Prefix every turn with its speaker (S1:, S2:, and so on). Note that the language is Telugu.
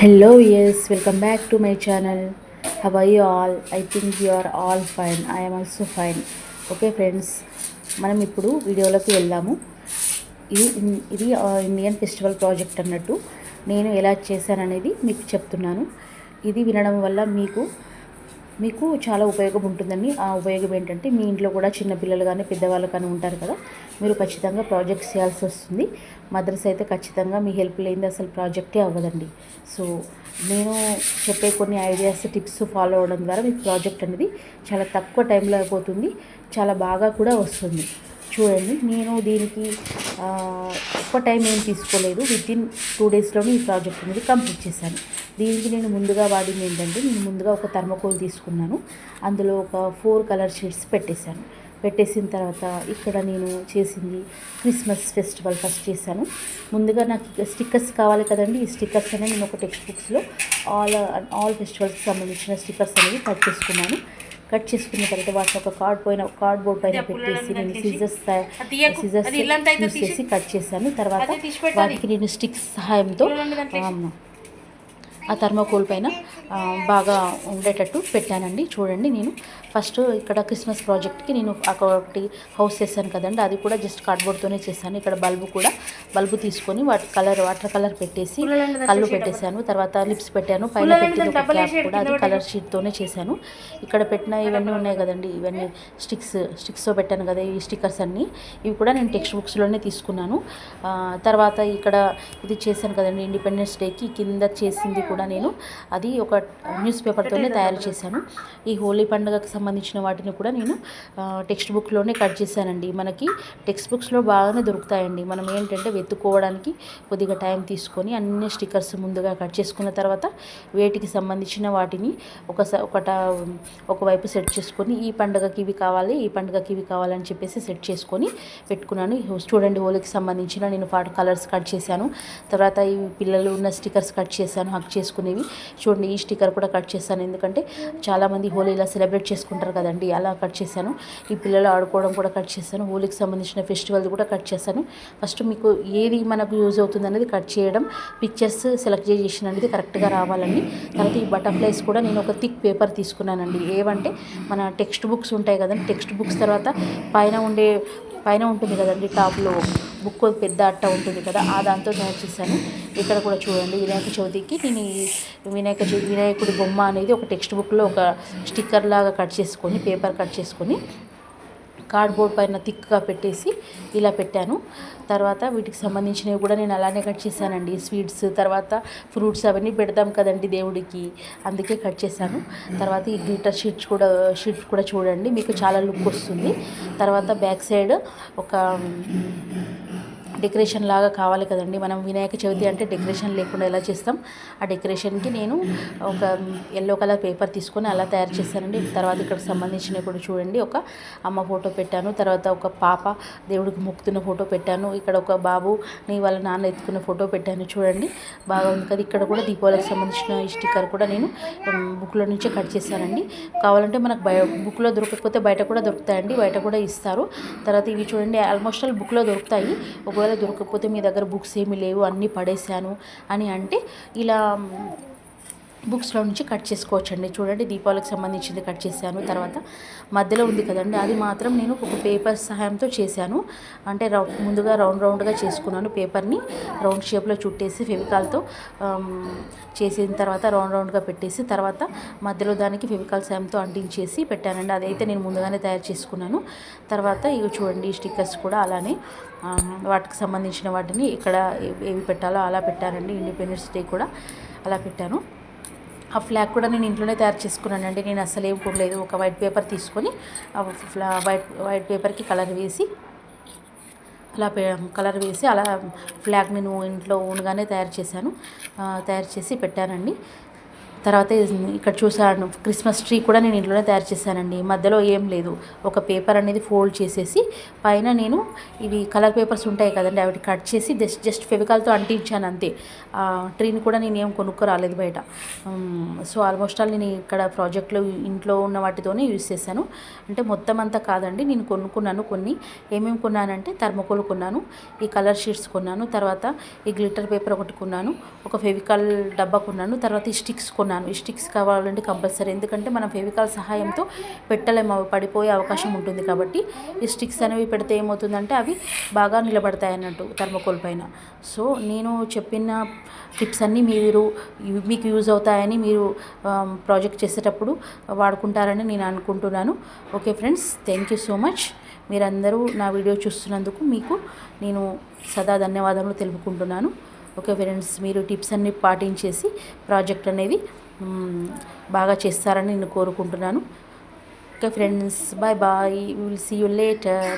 S1: Hello yes welcome back to my channel how I all I think think are all fine fine. I am fine okay friends మనం ఇప్పుడు వీడియోలోకి వెళ్దాము. ఇది ఇది ఇండియన్ ఫెస్టివల్ ప్రాజెక్ట్ అన్నట్టు నేను ఎలా చేశాననేది మీకు చెప్తున్నాను. ఇది వినడం వల్ల మీకు మీకు చాలా ఉపయోగం ఉంటుందండి. ఆ ఉపయోగం ఏంటంటే మీ ఇంట్లో కూడా చిన్నపిల్లలు కానీ పెద్దవాళ్ళు కానీ ఉంటారు కదా మీరు ఖచ్చితంగా ప్రాజెక్ట్ చేయాల్సి వస్తుంది. మదర్స్ అయితే ఖచ్చితంగా మీ హెల్ప్ లేనిది అసలు ప్రాజెక్టే అవ్వదండి. సో నేను చెప్పే కొన్ని ఐడియాస్ టిప్స్ ఫాలో అవ్వడం ద్వారా మీ ప్రాజెక్ట్ అనేది చాలా తక్కువ టైంలో అయిపోతుంది. చాలా బాగా కూడా వస్తుంది. చూడండి నేను దీనికి ఎక్కువ టైం ఏం తీసుకోలేదు. విత్ ఇన్ టూ డేస్లోనే ఈ ప్రాజెక్ట్ అనేది కంప్లీట్ చేశాను. దీనికి నేను ముందుగా వాడింది ఏంటంటే నేను ముందుగా ఒక థర్మకోల్ తీసుకున్నాను. అందులో ఒక ఫోర్ కలర్ షీట్స్ పెట్టేశాను. పెట్టేసిన తర్వాత ఇక్కడ నేను చేసింది క్రిస్మస్ ఫెస్టివల్ ఫస్ట్ చేశాను. ముందుగా నాకు స్టిక్కర్స్ కావాలి కదండి ఈ స్టిక్కర్స్ అనేవి నేను ఒక టెక్స్ట్ బుక్స్లో ఆల్ ఆల్ ఫెస్టివల్స్కి సంబంధించిన స్టిక్కర్స్ అనేవి కట్ చేసుకున్నాను. కట్ చేసుకున్న తర్వాత వాటిని ఒక కార్డ్ పైన కార్డ్ బోర్డ్ పైన పెట్టేసి నేను సీజర్స్ సీజర్స్ చేసి కట్ చేశాను. తర్వాత వాటికి నేను స్టిక్స్ సహాయంతో ఆ, థర్మోకోల్ పైన బాగా ఉండేటట్టు పెట్టానండి. చూడండి నేను. ఫస్ట్ ఇక్కడ క్రిస్మస్ ప్రాజెక్ట్కి నేను ఒకటి హౌస్ చేశాను కదండి. అది కూడా జస్ట్ కార్డ్బోర్డ్తోనే చేశాను. ఇక్కడ బల్బు కూడా బల్బు తీసుకొని వాటి కలర్ వాటర్ కలర్ పెట్టేసి కళ్ళు పెట్టేశాను. తర్వాత లిప్స్ పెట్టాను. పైన పెట్టిన క్యాప్ కూడా అది కలర్ షీట్తోనే చేశాను. ఇక్కడ పెట్టిన ఇవన్నీ ఉన్నాయి కదండి. ఇవన్నీ స్టిక్స్ స్టిక్స్తో పెట్టాను కదా ఈ స్టిక్కర్స్ అన్నీ. ఇవి కూడా నేను టెక్స్ట్ బుక్స్లోనే తీసుకున్నాను. తర్వాత ఇక్కడ ఇది చేశాను కదండి. ఇండిపెండెన్స్ డేకి కింద చేసింది కూడా నేను అది ఒక న్యూస్ పేపర్తోనే తయారు చేశాను. ఈ హోలీ పండుగకి సంబంధించిన వాటిని కూడా నేను టెక్స్ట్ బుక్లోనే కట్ చేశానండి. మనకి టెక్స్ట్ బుక్స్లో బాగానే దొరుకుతాయండి. మనం ఏంటంటే వెతుక్కోవడానికి కొద్దిగా టైం తీసుకొని అన్ని స్టిక్కర్స్ ముందుగా కట్ చేసుకున్న తర్వాత వేటికి సంబంధించిన వాటిని ఒక ఒకట ఒకవైపు సెట్ చేసుకొని ఈ పండుగకి ఇవి కావాలి ఈ పండుగకి ఇవి కావాలని చెప్పేసి సెట్ చేసుకొని పెట్టుకున్నాను. చూడండి హోలీకి సంబంధించిన నేను పాటు కలర్స్ కట్ చేశాను. తర్వాత ఈ పిల్లలు ఉన్న స్టిక్కర్స్ కట్ చేశాను హక్ చేసి చేసుకునేవి. చూడండి ఈ స్టిక్కర్ కూడా కట్ చేశాను. ఎందుకంటే చాలామంది హోలీ ఇలా సెలబ్రేట్ చేసుకుంటారు కదండి అలా కట్ చేశాను. ఈ పిల్లలు ఆడుకోవడం కూడా కట్ చేశాను. హోలీకి సంబంధించిన ఫెస్టివల్ కూడా కట్ చేశాను. ఫస్ట్ మీకు ఏది మనకు యూజ్ అవుతుంది అనేది కట్ చేయడం పిక్చర్స్ సెలెక్ట్ చేసిన అనేది కరెక్ట్గా రావాలండి. తర్వాత ఈ బటర్ఫ్లైస్ కూడా నేను ఒక థిక్ పేపర్ తీసుకున్నానండి. ఏవంటే మన టెక్స్ట్ బుక్స్ ఉంటాయి కదండి టెక్స్ట్ బుక్స్ తర్వాత పైన ఉండే పైన ఉంటుంది కదండి టాప్లో బుక్ పెద్ద అట్ట ఉంటుంది కదా ఆ దాంతో తయారు చేశాను. ఇక్కడ కూడా చూడండి. వినాయక చవితికి నేను వినాయక చవితి వినాయకుడి బొమ్మ అనేది ఒక టెక్స్ట్ బుక్లో ఒక స్టిక్కర్ లాగా కట్ చేసుకొని పేపర్ కట్ చేసుకొని కార్డ్బోర్డ్ పైన థిక్గా పెట్టేసి ఇలా పెట్టాను. తర్వాత వీటికి సంబంధించినవి కూడా నేను అలానే కట్ చేశానండి. స్వీట్స్ తర్వాత ఫ్రూట్స్ అవన్నీ పెడతాం కదండి దేవుడికి. అందుకే కట్ చేశాను. తర్వాత ఈ గ్లిటర్ షీట్స్ కూడా షీట్ కూడా చూడండి. మీకు చాలా లుక్ వస్తుంది. తర్వాత బ్యాక్ సైడ్ ఒక డెకరేషన్ లాగా కావాలి కదండి. మనం వినాయక చవితి అంటే డెకరేషన్ లేకుండా ఎలా చేస్తాం? ఆ డెకరేషన్కి నేను ఒక ఎల్లో కలర్ పేపర్ తీసుకొని అలా తయారు చేశానండి. తర్వాత ఇక్కడ సంబంధించినవి కూడా చూడండి. ఒక అమ్మ ఫోటో పెట్టాను. తర్వాత ఒక పాప దేవుడికి మొక్కుతున్న ఫోటో పెట్టాను. ఇక్కడ ఒక బాబు నీ వాళ్ళ నాన్న ఎత్తుకున్న ఫోటో పెట్టాను చూడండి. బాగా ఉంది కదా. ఇక్కడ కూడా దీపావళికి సంబంధించిన స్టిక్కర్ కూడా నేను బుక్లో నుంచే కట్ చేశానండి. కావాలంటే మనకు బయ బుక్లో దొరకకపోతే బయట కూడా దొరుకుతాయండి. బయట కూడా ఇస్తారు. తర్వాత ఇవి చూడండి. ఆల్మోస్ట్ ఆల్ బుక్లో దొరుకుతాయి. ఒకవేళ దొరకకపోతే మీ దగ్గర బుక్స్ ఏమీ లేవు అన్నీ పడేశాను అని అంటే ఇలా బుక్స్లో నుంచి కట్ చేసుకోవచ్చండి. చూడండి దీపావళికి సంబంధించింది కట్ చేశాను. తర్వాత మధ్యలో ఉంది కదండి. అది మాత్రం నేను ఒక పేపర్ సహాయంతో చేశాను. అంటే రౌండ్ ముందుగా రౌండ్ రౌండ్గా చేసుకున్నాను పేపర్ని. రౌండ్ షేప్లో చుట్టేసి ఫెవికాల్తో చేసిన తర్వాత రౌండ్ రౌండ్గా పెట్టేసి తర్వాత మధ్యలో దానికి ఫెవికాల్ సాయంతో అంటించేసి పెట్టానండి. అదైతే నేను ముందుగానే తయారు చేసుకున్నాను. తర్వాత ఇవి చూడండి స్టిక్కర్స్ కూడా అలానే వాటికి సంబంధించిన వాటిని ఇక్కడ ఏవి పెట్టాలో అలా పెట్టానండి. ఇండిపెండెన్స్ డే కూడా అలా పెట్టాను. ఆ ఫ్లాగ్ కూడా నేను ఇంట్లోనే తయారు చేసుకున్నానండి. నేను అసలు ఏం కొనలేదు. ఒక వైట్ పేపర్ తీసుకొని ఆ ఫ్లా వైట్ వైట్ పేపర్కి కలర్ వేసి అలా పే కలర్ వేసి అలా ఫ్లాగ్ నేను ఇంట్లో ఓన్గానే తయారు చేశాను. తయారు చేసి పెట్టానండి. తర్వాత ఇక్కడ చూసాను క్రిస్మస్ ట్రీ కూడా నేను ఇంట్లోనే తయారు చేశానండి. మధ్యలో ఏం లేదు. ఒక పేపర్ అనేది ఫోల్డ్ చేసేసి పైన నేను ఇవి కలర్ పేపర్స్ ఉంటాయి కదండి అవి కట్ చేసి జస్ట్ జస్ట్ ఫెవికాల్తో అంటించాను అంతే. ఆ ట్రీని కూడా నేను ఏం కొనుక్కు రాలేదు బయట సో ఆల్మోస్ట్ ఆల్ నేను ఇక్కడ ప్రాజెక్ట్లో ఇంట్లో ఉన్న వాటితోనే యూస్ చేశాను. అంటే మొత్తం అంతా కాదండి నేను కొనుక్కున్నాను కొన్ని. ఏమేమి కొన్నానంటే థర్మకోల్ కొన్నాను ఈ కలర్ షీట్స్ కొన్నాను తర్వాత ఈ గ్లిటర్ పేపర్ ఒకటి కొన్నాను ఒక ఫెవికాల్ డబ్బా కొన్నాను తర్వాత ఈ స్టిక్స్ కొన్నాను. ఈ స్టిక్స్ కావాలంటే కంపల్సరీ. ఎందుకంటే మనం ఫెవికాల్ సహాయంతో పెట్టలేము. అవి పడిపోయే అవకాశం ఉంటుంది కాబట్టి ఈ స్టిక్స్ అనేవి పెడితే ఏమవుతుందంటే అవి బాగా నిలబడతాయి అన్నట్టు థర్మకోల్ పైన. సో నేను చెప్పిన టిప్స్ అన్నీ మీరు మీకు యూజ్ అవుతాయని మీరు ప్రాజెక్ట్ చేసేటప్పుడు వాడుకుంటారని నేను అనుకుంటున్నాను. Okay friends thank you so much. మీరందరూ నా వీడియో చూస్తున్నందుకు మీకు నేను సదా ధన్యవాదాలు తెలుపుకుంటున్నాను. ఓకే ఫ్రెండ్స్ మీరు టిప్స్ అన్ని పాటించేసి ప్రాజెక్ట్ అనేది బాగా చేస్తారని నేను కోరుకుంటున్నాను. Okay friends bye bye will see you later